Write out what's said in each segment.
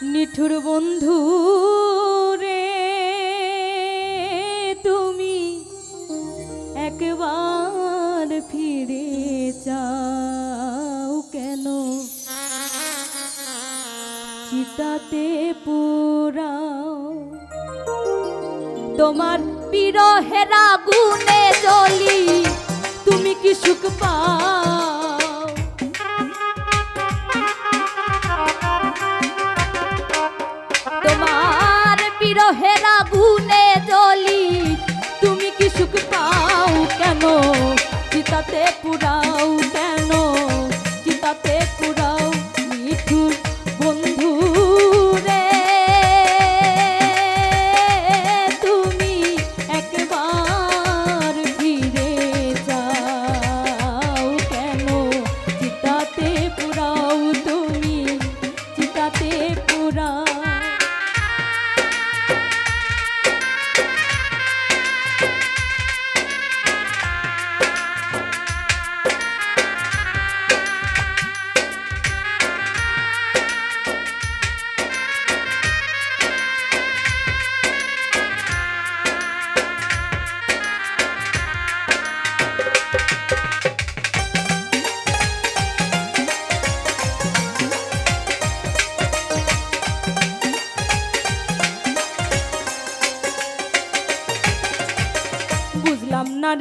নিঠুর বন্ধু রে, তুমি একবার ফিরে চাও কেন? চিতাতে পুরাও তোমার বিরহেরা গুনে জ্বলি, তুমি কি সুখ পাও? বিরহের আগুনে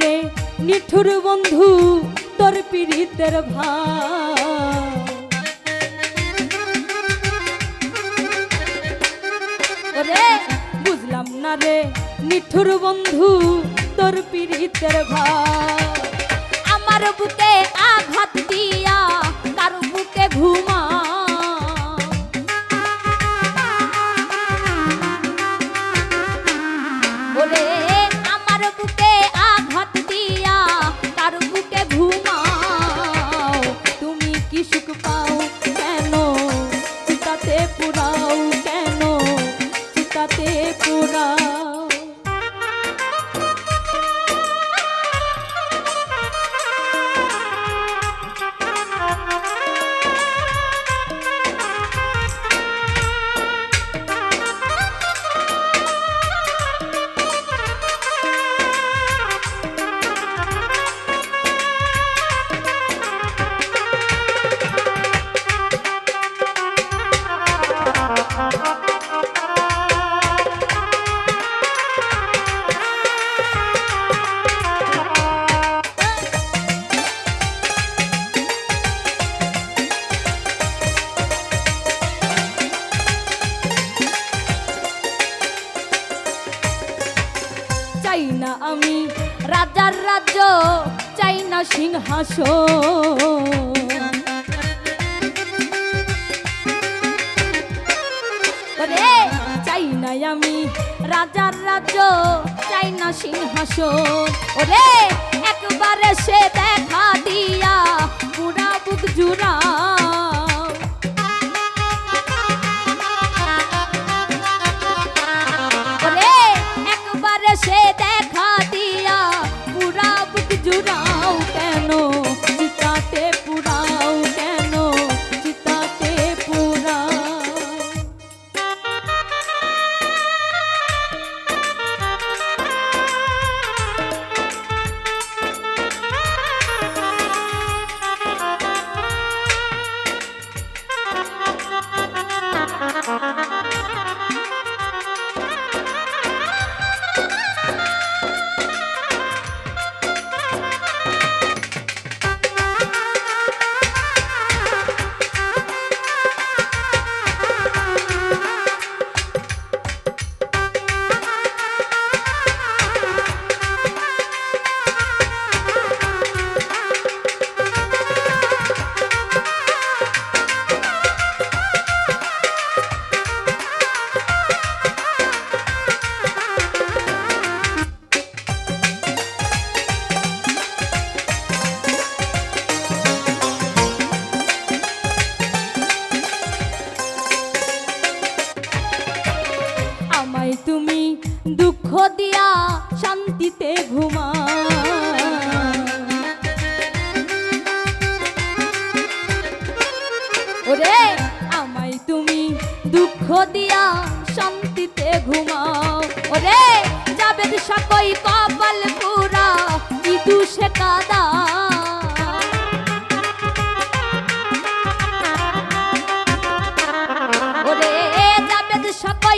রে নিঠুর বন্ধু তোর পীড়িতের ওরে, বুঝলাম না রে, নিঠুর বন্ধু তোর পীড়িতের ভাব আমার বুকে আঘাত দিয়া, কার বুকে ঘুমা চিতাতে চাই না আমি। রাজার রাজ্য চাই না সিংহাসন। ওরে চাই না আমি। রাজার রাজ্য চাই না সিংহাসন। ওরে একবারে সে দেখা দিয়া পুরা বুক জুড়াও দিয়া শান্তিতে ঘুমাও। ওরে যাবে সকই কপাল পুরা ইদু সে কাদা ওরে যাবে সকল